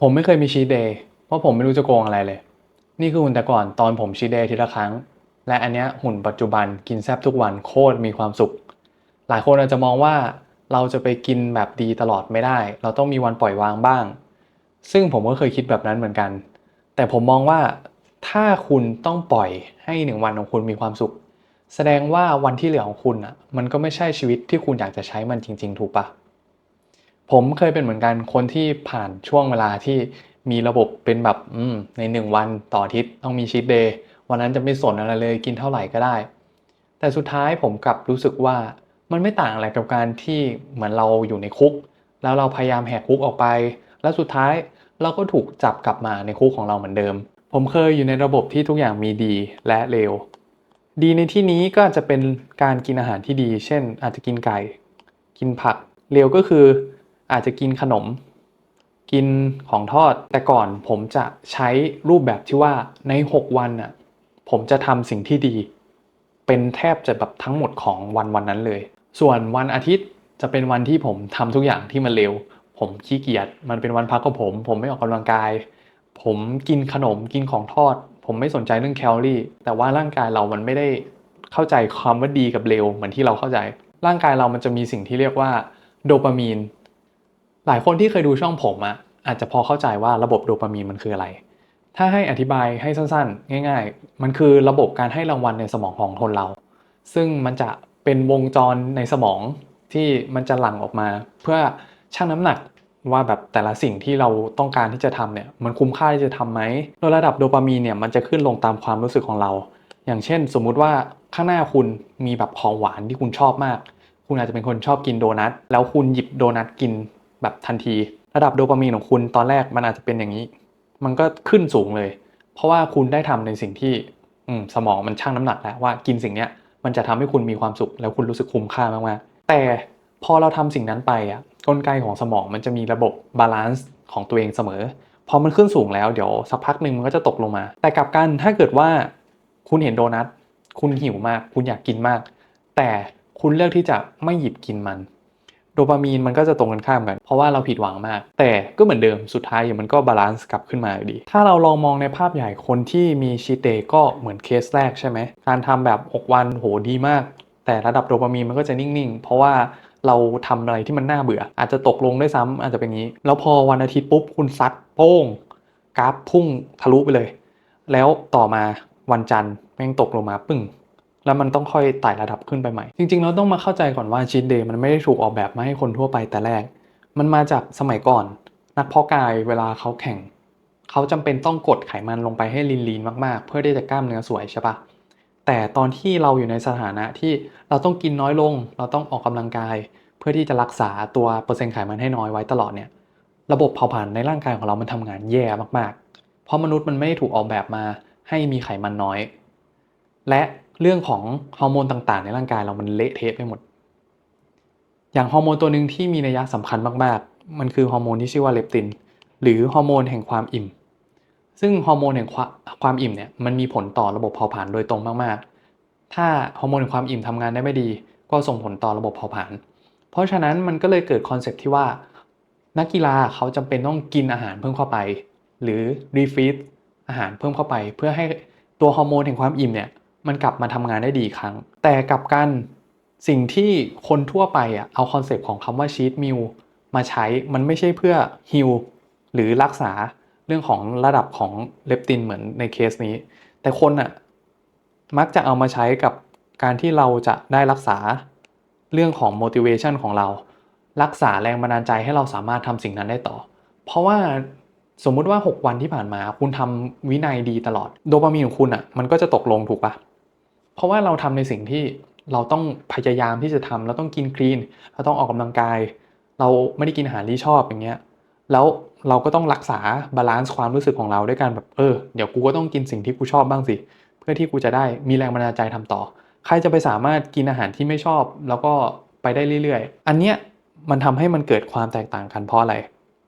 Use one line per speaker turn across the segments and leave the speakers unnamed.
ผมไม่เคยมีชีเดย์เพราะผมไม่รู้จะโกงอะไรเลย นี่คือหุ่นแต่ก่อนตอนผมชีเดย์ทีละครั้ง และอันเนี้ยหุ่นปัจจุบันกินแซบทุกวันโคตรมีความสุข หลายคนอาจจะมองว่าเราจะไปกินแบบดีตลอดไม่ได้ เราต้องมีวันปล่อยวางบ้าง ซึ่งผมก็เคยคิดแบบนั้นเหมือนกัน แต่ผมมองว่าถ้าคุณต้องปล่อยให้หนึ่งวันของคุณมีความสุข แสดงว่าวันที่เหลือของคุณอะมันก็ไม่ใช่ชีวิตที่คุณอยากจะใช้มันจริง ๆ ถูกปะ ผมเคยเป็นเหมือนกันคนที่ผ่านช่วงเวลาที่มีระบบเป็นแบบอในหนึ่งวันต่ออาทิตย์ต้องมีชีทเดย์วันนั้นจะไม่สนอะไรเลยกินเท่าไหร่ก็ได้ แต่สุดท้ายผมกลับรู้สึกว่ามันไม่ต่างอะไรกับการที่เหมือนเราอยู่ในคุก แล้วเราพยายามแหกคุกออกไป แล้วสุดท้ายเราก็ถูกจับกลับมาในคุกของเราเหมือนเดิม ผมเคยอยู่ในระบบที่ทุกอย่างมีดีและเลวดีในที่นี้ก็อาจจะเป็นการกินอาหารที่ดี เช่น อาจจะกินไก่ กินผักเลวก็คือ อาจจะกินขนม กินของทอด แต่ก่อนผมจะใช้รูปแบบที่ว่าใน 6 วันน่ะผมจะทำสิ่งที่ดี เป็นแทบจะแบบทั้งหมดของวันวันนั้นเลย ส่วนวันอาทิตย์จะเป็นวันที่ผมทำทุกอย่างที่มันเร็ว ผมขี้เกียจมันเป็นวันพักของผม ผมไม่ออกกำลังกาย ผมกินขนมกินของทอด ผมไม่สนใจเรื่องแคลอรี่ แต่ว่าร่างกายเรามันไม่ได้เข้าใจความว่าดีกับเร็วเหมือนที่เราเข้าใจ ร่างกายเรามันจะมีสิ่งที่เรียกว่าโดปามีน หลายคนที่เคยดูช่องผมอะอาจจะพอเข้าใจว่าระบบโดปามีนมันคืออะไร ถ้าให้อธิบายให้สั้นๆ ง่าย ๆ มันคือระบบการให้รางวัลในสมองของคนเรา ซึ่งมันจะเป็นวงจรในสมองที่มันจะหลั่งออกมา เพื่อชั่งน้ำหนักว่าแบบแต่ละสิ่งที่เราต้องการที่จะทำเนี่ยมันคุ้มค่าที่จะทำไหมโดยระดับโดปามีนเนี่ยมันจะขึ้นลงตามความรู้สึกของเรา อย่างเช่น สมมุติว่าข้างหน้าคุณมีแบบของหวานที่คุณชอบมาก คุณอาจจะเป็นคนชอบกินโดนัทแล้วคุณหยิบโดนัทกิน แบบทันที ระดับโดปามีนของคุณตอนแรกมันอาจจะเป็นอย่างนี้ มันก็ขึ้นสูงเลย เพราะว่าคุณได้ทำในสิ่งที่อืมสมองมันชั่งน้ำหนักแล้วว่ากินสิ่งเนี้ยมันจะทำให้คุณมีความสุข แล้วคุณรู้สึกคุ้มค่ามากๆแต่พอเราทำสิ่งนั้นไปอะกลไกของสมองมันจะมีระบบบาลานซ์ของตัวเองเสมอพอมันขึ้นสูงแล้วเดี๋ยวสักพักหนึ่งมันก็จะตกลงมา แต่กลับกันถ้าเกิดว่าคุณเห็นโดนัทคุณหิวมาก คุณอยากกินมาก แต่คุณเลือกที่จะไม่หยิบกินมัน โดปามีนมันก็จะตรงกันข้ามกัน เพราะว่าเราผิดหวังมาก แต่ก็เหมือนเดิมสุดท้ายมันก็บาลานซ์กลับขึ้นมาอยู่ดี ถ้าเราลองมองในภาพใหญ่คนที่มีชีเดย์ก็เหมือนเคสแรกใช่ไหมการทำแบบ 6 วันโหดีมาก แต่ระดับโดปามีนมันก็จะนิ่งๆ เพราะว่าเราทำอะไรที่มันน่าเบื่อ อาจจะตกลงด้วยซ้ำอาจจะเป็นอย่างนี้ แล้วพอวันอาทิตย์ปุ๊บคุณซัดโป้งกราฟพุ่งทะลุไปเลย แล้วต่อมาวันจันทร์แม่งตกลงมาปึ้ง แล้วมันต้องค่อยไต่ระดับขึ้นไปใหม่ จริงๆ เราต้องมาเข้าใจก่อนว่าชีตเดย์มันไม่ได้ถูกออกแบบมาให้คนทั่วไปแต่แรก มันมาจากสมัยก่อน นักเพาะกายเวลาเขาแข่ง เขาจำเป็นต้องกดไขมันลงไปให้ลีนๆมากๆ เพื่อที่จะกล้ามเนื้อสวยใช่ปะแต่ตอนที่เราอยู่ในสถานะที่เราต้องกินน้อยลง เราต้องออกกำลังกาย เพื่อที่จะรักษาตัวเปอร์เซ็นต์ไขมันให้น้อยไว้ตลอดเนี่ยระบบเผาผลาญในร่างกายของเรามันทำงานแย่มากๆ เพราะมนุษย์มันไม่ได้ถูกออกแบบมาให้มีไขมันน้อย และ เรื่องของฮอร์โมนต่างๆ ในร่างกายเรามันเละเทะไปหมด อย่างฮอร์โมนตัวหนึ่งที่มีนัยสำคัญมากๆ มันคือฮอร์โมนที่ชื่อว่าเลปติน หรือฮอร์โมนแห่งความอิ่ม ซึ่งฮอร์โมนแห่งความอิ่มเนี่ยมันมีผลต่อระบบเผาผลาญโดยตรงมากๆ ถ้าฮอร์โมนแห่งความอิ่มทำงานได้ไม่ดี ก็ส่งผลต่อระบบเผาผลาญ เพราะฉะนั้นมันก็เลยเกิดคอนเซปต์ที่ว่า นักกีฬาเขาจำเป็นต้องกินอาหารเพิ่มเข้าไป หรือรีฟีดอาหารเพิ่มเข้าไป เพื่อให้ตัวฮอร์โมนแห่งความอิ่มเนี่ย มันกลับมาทำงานได้ดีครั้ง แต่กลับกันสิ่งที่คนทั่วไปอะเอาคอนเซปต์ของคำว่าชีตมิลมาใช้มันไม่ใช่เพื่อฮิลหรือรักษาเรื่องของระดับของเลปตินเหมือนในเคสนี้ แต่คนอะมักจะเอามาใช้กับการที่เราจะได้รักษาเรื่องของ motivation ของเรา รักษาแรงบันดาลใจให้เราสามารถทำสิ่งนั้นได้ต่อ เพราะว่าสมมุติว่า 6 วันที่ผ่านมา คุณทำวินัยดีตลอด โดปามีนของคุณอะมันก็จะตกลงถูกปะ เพราะว่าเราทำในสิ่งที่เราต้องพยายามที่จะทำเราต้องกินคลีนเราต้องออกกำลังกาย เราไม่ได้กินอาหารที่ชอบอย่างเงี้ยแล้วเราก็ต้องรักษาบาลานซ์ความรู้สึกของเราด้วยการแบบเออเดี๋ยวกูก็ต้องกินสิ่งที่กูชอบบ้างสิ เพื่อที่กูจะได้มีแรงบันดาลใจทำต่อ ใครจะไปสามารถกินอาหารที่ไม่ชอบ แล้วก็ไปได้เรื่อยๆ อันเนี้ยมันทำให้มันเกิดความแตกต่างกันเพราะอะไร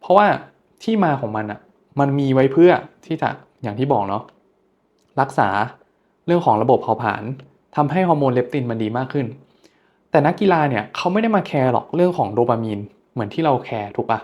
เพราะว่าที่มาของมันอะมันมีไว้เพื่อที่จะอย่างที่บอกเนาะรักษา เรื่องของระบบเผาผลาญทำให้ฮอร์โมนเลปตินมันดีมากขึ้น แต่นักกีฬาเนี่ยเขาไม่ได้มาแคร์หรอกเรื่องของโดปามีนเหมือนที่เราแคร์ถูกปะ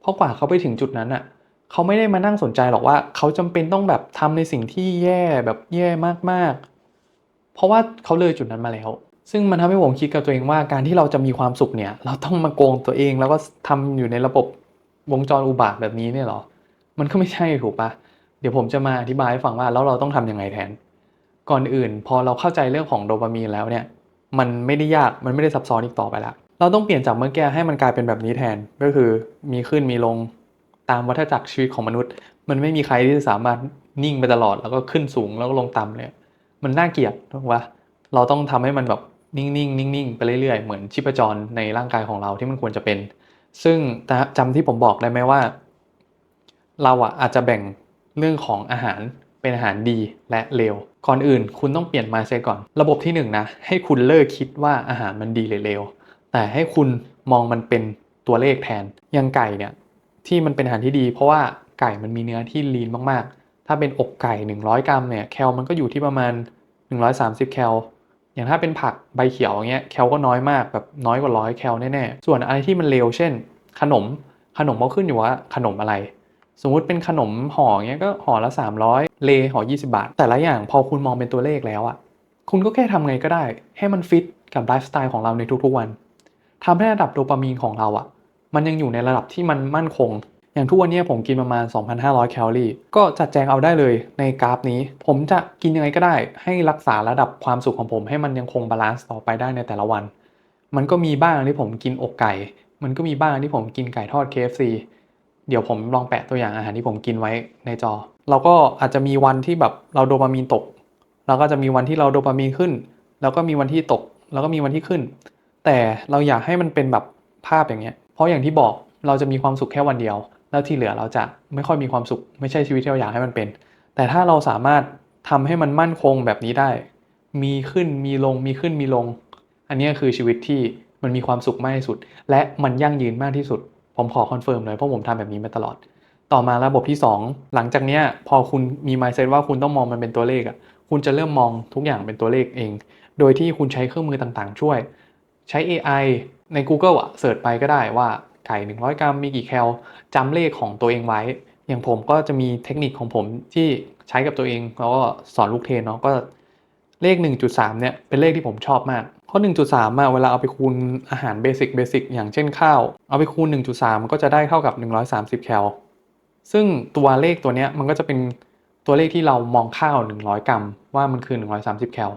เพราะกว่าเขาไปถึงจุดนั้นอะเขาไม่ได้มานั่งสนใจหรอกว่า เขาจำเป็นต้องแบบทำในสิ่งที่แย่แบบแย่มากๆ เพราะว่าเขาเลยจุดนั้นมาแล้ว ซึ่งมันทำให้ผมคิดกับตัวเองว่าการที่เราจะมีความสุขเนี่ย เราต้องมาโกงตัวเองแล้วก็ทำอยู่ในระบบวงจรอุบาทแบบนี้เนี่ยหรอ มันก็ไม่ใช่ถูกปะเดี๋ยวผมจะมาอธิบายให้ฟังว่าแล้วเราต้องทำยังไงแทน ก่อนอื่น พอเราเข้าใจเรื่องของโดปามีนแล้วเนี่ยมันไม่ได้ยากมันไม่ได้ซับซ้อนอีกต่อไปล้วเราต้องเปลี่ยนจากเมื่อกี้ให้มันกลายเป็นแบบนี้แทนก็คือมีขึ้นมีลงตามวัฏจักรชีวิตของมนุษย์ มันไม่มีใครที่จะสามารถนิ่งไปตลอดแล้วก็ขึ้นสูงแล้วก็ลงต่ำเลยมันน่าเกลียดถูกปะเราต้องทำให้มันแบบนิ่งๆนิ่งๆไปเรื่อยๆ เหมือนชีพจรในร่างกายของเราที่มันควรจะเป็น ซึ่งแต่จำที่ผมบอกได้ไหมว่า เราอะอาจจะแบ่งเรื่องของอาหาร เป็นอาหารดีและเลวก่อนอื่น คุณต้องเปลี่ยน mindset ก่อน ระบบที่หนึ่งนะให้คุณเลิกคิดว่าอาหารมันดีหรือเลวแต่ให้คุณมองมันเป็นตัวเลขแทนอย่างไก่เนี่ยที่มันเป็นอาหารที่ดี เพราะว่าไก่มันมีเนื้อที่ลีนมากๆ ถ้าเป็นอกไก่ 100 กรัมเนี่ยแคลมันก็อยู่ที่ประมาณ 130 แคลอย่างถ้าเป็นผักใบเขียวอย่างเงี้ยแคลก็น้อยมากแบบน้อยกว่าร้อยแคลแน่ๆ ส่วนอะไรที่มันเลวเช่น ขนมขนมก็ขึ้นอยู่ว่าขนมอะไร สมมุติเป็นขนมห่อเงี้ยก็ห่อละ 300 เลห่อ 20 บาท แต่ละอย่างพอคุณมองเป็นตัวเลขแล้วอะคุณก็แค่ทำไงก็ได้ ให้มันฟิตกับไลฟ์สไตล์ของเราในทุกๆวันทำให้ระดับโดปามีนของเราอะมันยังอยู่ในระดับที่มันมั่นคง อย่างทุกวันนี้ผมกินประมาณ 2,500 แคลอรี่ ก็จัดแจงเอาได้เลยในกราฟนี้ ผมจะกินยังไงก็ได้ ให้รักษาระดับความสุขของผม ให้มันยังคงบาลานซ์ต่อไปได้ในแต่ละวัน มันก็มีบ้างที่ผมกินอกไก่ มันก็มีบ้างที่ผมกินไก่ทอด KFC เดี๋ยวผมลองแปะตัวอย่างอาหารที่ผมกินไว้ในจอ เราก็อาจจะมีวันที่แบบเราโดปามีนตก เราก็จะมีวันที่เราโดปามีนขึ้น แล้วก็มีวันที่ตก แล้วก็มีวันที่ขึ้น แต่เราอยากให้มันเป็นแบบภาพอย่างเงี้ย เพราะอย่างที่บอกเราจะมีความสุขแค่วันเดียว แล้วที่เหลือเราจะไม่ค่อยมีความสุข ไม่ใช่ชีวิตที่เราอยากให้มันเป็น แต่ถ้าเราสามารถทำให้มันมั่นคงแบบนี้ได้ มีขึ้นมีลง มีขึ้นมีลง อันนี้คือชีวิตที่มันมีความสุขมากที่สุด และมันยั่งยืนมากที่สุด ผมขอคอนเฟิร์มเลยเพราะผมทำแบบนี้มาตลอด ต่อมาระบบที่ 2 หลังจากเนี้ยพอคุณมี mindset ว่าคุณต้องมองมันเป็นตัวเลขอะคุณจะเริ่มมองทุกอย่างเป็นตัวเลขเอง โดยที่คุณใช้เครื่องมือต่างๆ ช่วย ใช้ AI ใน Google อะเสิร์ชไปก็ได้ว่าไก่100 กรัมมีกี่แคลจำเลขของตัวเองไว้ อย่างผมก็จะมีเทคนิคของผมที่ใช้กับตัวเองแล้วก็สอนลูกเทนเนาะก็เลข 1.3เนี่ยเป็นเลขที่ผมชอบมาก เพราะ1.3อะเวลาเอาไปคูณอาหารเบสิกเบสิกอย่างเช่นข้าว เอาไปคูณ 1.3 ก็จะได้เท่ากับ 130 แคล ซึ่งตัวเลขตัวนี้มันก็จะเป็นตัวเลขที่เรามองข้าว 100 กรัม ว่ามันคือ 130 แคล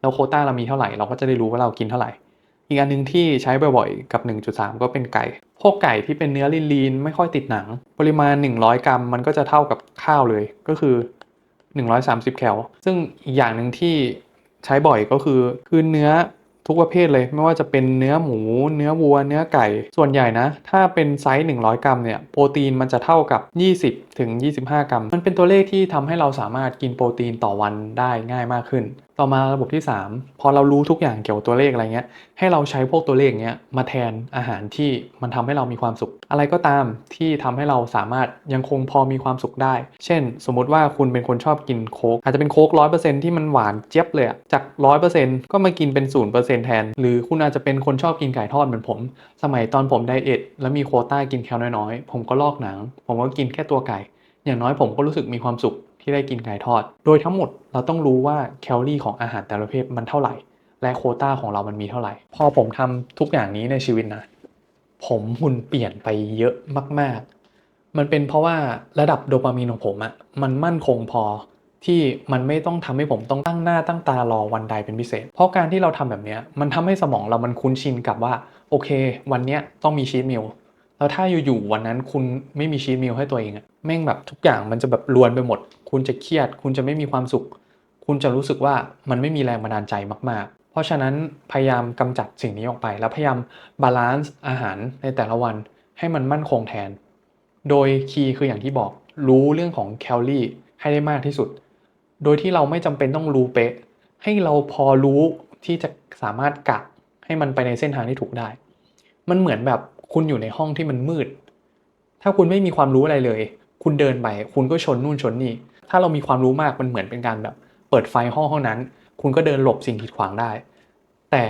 แล้วโคต้าเรามีเท่าไหร่ เราก็จะได้รู้ว่าเรากินเท่าไหร่ อีกอันหนึงที่ใช้บ่อยๆ กับ 1.3 ก็เป็นไก่ พวกไก่ที่เป็นเนื้อลีนๆไม่ค่อยติดหนัง ปริมาณ 100 กรัม มันก็จะเท่ากับข้าวเลย ก็คือ 130 แคล ซึ่งอีกอย่างหนึ่งที่ใช้บ่อยก็คือคือเนื้อ ทุกประเภทเลย ไม่ว่าจะเป็นเนื้อหมู เนื้อวัว เนื้อไก่ ส่วนใหญ่นะ ถ้าเป็นไซส์ 100 กรัมเนี่ย โปรตีนมันจะเท่ากับ 20 ถึง 25 กรัม มันเป็นตัวเลขที่ทำให้เราสามารถกินโปรตีนต่อวันได้ง่ายมากขึ้น ต่อมาระบบที่ 3 พอเรารู้ทุกอย่างเกี่ยวกับตัวเลขอะไรเงี้ย ให้เราใช้พวกตัวเลขเนี้ยมาแทนอาหารที่มันทำให้เรามีความสุข อะไรก็ตามที่ทำให้เราสามารถยังคงพอมีความสุขได้ เช่น สมมุติว่าคุณเป็นคนชอบกินโค้ก อาจจะเป็นโค้กร้อยเปอร์เซ็นที่มันหวานเจี๊ยบเลยอะจากร้อยเปอร์เซ็นก็มากินเป็นศูนย์เปอร์เซ็นแทน หรือคุณอาจจะเป็นคนชอบกินไก่ทอดเหมือนผม สมัยตอนผมไดเอทแล้วมีโควต้ากินแคลน้อยๆ ผมก็ลอกหนัง ผมก็กินแค่ตัวไก่ อย่างน้อยผมก็รู้สึกมีความสุขที่ได้กินไก่ทอด โดยทั้งหมดเราต้องรู้ว่าแคลอรี่ของอาหารแต่ละประเภทมันเท่าไหร่ และโคต้าของเรามันมีเท่าไหร่ พอผมทำทุกอย่างนี้ในชีวิตนะ ผมหุ่นเปลี่ยนไปเยอะมาก ๆ มันเป็นเพราะว่าระดับโดปามีนของผมอะมันมั่นคงพอที่มันไม่ต้องทำให้ผมต้องตั้งหน้าตั้งตารอวันใดเป็นพิเศษ เพราะการที่เราทำแบบนี้มันทำให้สมองเรามันคุ้นชินกับว่า โอเค วันนี้ต้องมีชีทมิล แล้วถ้าอยู่ๆวันนั้นคุณไม่มีชีทมิลให้ตัวเองอะแม่งแบบทุกอย่างมันจะแบบรวนไปหมด คุณจะเครียด คุณจะไม่มีความสุข คุณจะรู้สึกว่ามันไม่มีแรงบันดาลใจมากๆ เพราะฉะนั้นพยายามกำจัดสิ่งนี้ออกไป แล้วพยายามบาลานซ์อาหารในแต่ละวันให้มันมั่นคงแทน โดยคีย์คืออย่างที่บอกรู้เรื่องของแคลอรี่ให้ได้มากที่สุด โดยที่เราไม่จำเป็นต้องรู้เป๊ะ ให้เราพอรู้ที่จะสามารถกะให้มันไปในเส้นทางที่ถูกได้ มันเหมือนแบบ คุณอยู่ในห้องที่มันมืด ถ้าคุณไม่มีความรู้อะไรเลย คุณเดินไป คุณก็ชนนู่นชนนี่ ถ้าเรามีความรู้มากมันเหมือนเป็นการแบบ เปิดไฟห้องห้องนั้น คุณก็เดินหลบสิ่งกีดขวางได้ แต่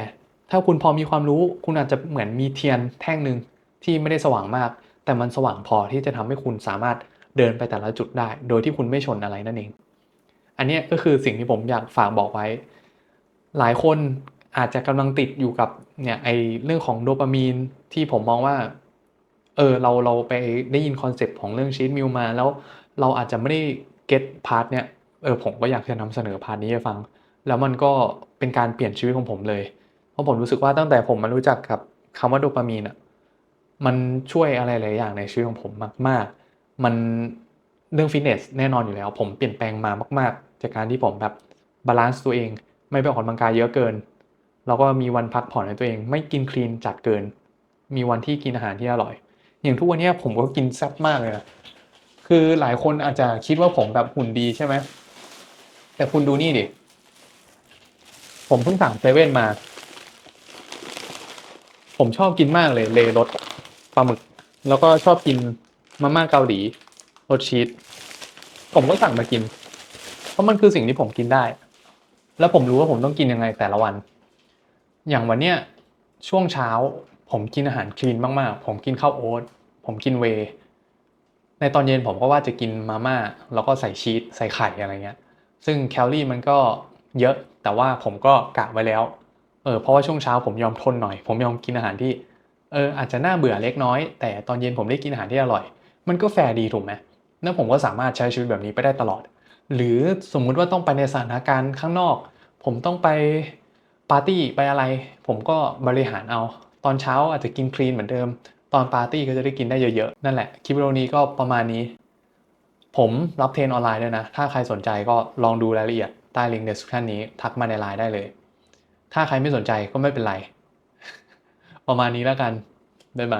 ถ้าคุณพอมีความรู้คุณอาจจะเหมือนมีเทียนแท่งหนึ่งที่ไม่ได้สว่างมาก แต่มันสว่างพอที่จะทำให้คุณสามารถเดินไปแต่ละจุดได้ โดยที่คุณไม่ชนอะไรนั่นเอง อันนี้ก็คือสิ่งที่ผมอยากฝากบอกไว้ หลายคน อาจจะกำลังติดอยู่กับเนี่ยไอเรื่องของโดปามีนที่ผมมองว่าเออเราเราไปได้ยินคอนเซปต์ของเรื่องชีตมิลมา แล้วเราอาจจะไม่ได้เก็ตพาร์ทเนี่ยเออผมก็อยากจะนำเสนอพาร์ทนี้ให้ฟัง แล้วมันก็เป็นการเปลี่ยนชีวิตของผมเลย เพราะผมรู้สึกว่าตั้งแต่ผมมารู้จักกับคำว่าโดปามีนอะมันช่วยอะไรหลายอย่างในชีวิตของผมมาก ๆ มันเรื่องฟิตเนสแน่นอนอยู่แล้ว ผมเปลี่ยนแปลงมามาก ๆ จากการที่ผมแบบบาลานซ์ตัวเอง ไม่ไปออกกำลังกายเยอะเกิน แล้วก็มีวันพักผ่อนให้ตัวเอง ไม่กินคลีนจัดเกิน มีวันที่กินอาหารที่อร่อย อย่างทุกวันนี้ผมก็กินแซ่บมากเลยนะคือหลายคนอาจจะคิดว่าผมแบบหุ่นดีใช่ไหมแต่คุณดูนี่ดิผมเพิ่งสั่งเซเว่นมา ผมชอบกินมากเลยเลรสปลาหมึก แล้วก็ชอบกินมาม่าเกาหลีรสชีสผมก็สั่งมากิน เพราะมันคือสิ่งที่ผมกินได้ แล้วผมรู้ว่าผมต้องกินยังไงแต่ละวัน อย่างวันเนี้ยช่วงเช้าผมกินอาหารคลีนมากๆ ผมกินข้าวโอ๊ตผมกินเว ในตอนเย็นผมก็ว่าจะกินมาม่าแล้วก็ใส่ชีสใส่ไข่อะไรเงี้ย ซึ่งแคลอรี่มันก็เยอะแต่ว่าผมก็กะไว้แล้วเออเพราะว่าช่วงเช้าผมยอมทนหน่อย ผมยอมกินอาหารที่เอออาจจะน่าเบื่อเล็กน้อย แต่ตอนเย็นผมได้กินอาหารที่อร่อย มันก็แฟร์ดีถูกไหมแล้วผมก็สามารถใช้ชีวิตแบบนี้ไปได้ตลอด หรือสมมุติว่าต้องไปในสถานการณ์ข้างนอก ผมต้องไป ปาร์ตี้ไปอะไร ผมก็บริหารเอา ตอนเช้าอาจจะกินคลีนเหมือนเดิม ตอนปาร์ตี้ก็จะได้กินได้เยอะๆ นั่นแหละ คลิปวิดีโอนี้ก็ประมาณนี้ ผมรับเทรนออนไลน์ด้วยนะ ถ้าใครสนใจก็ลองดูรายละเอียดใต้ลิงก์ในสคริปต์นี้ทักมาในไลน์ได้เลย ถ้าใครไม่สนใจก็ไม่เป็นไร ประมาณนี้แล้วกันบ๊ายบาย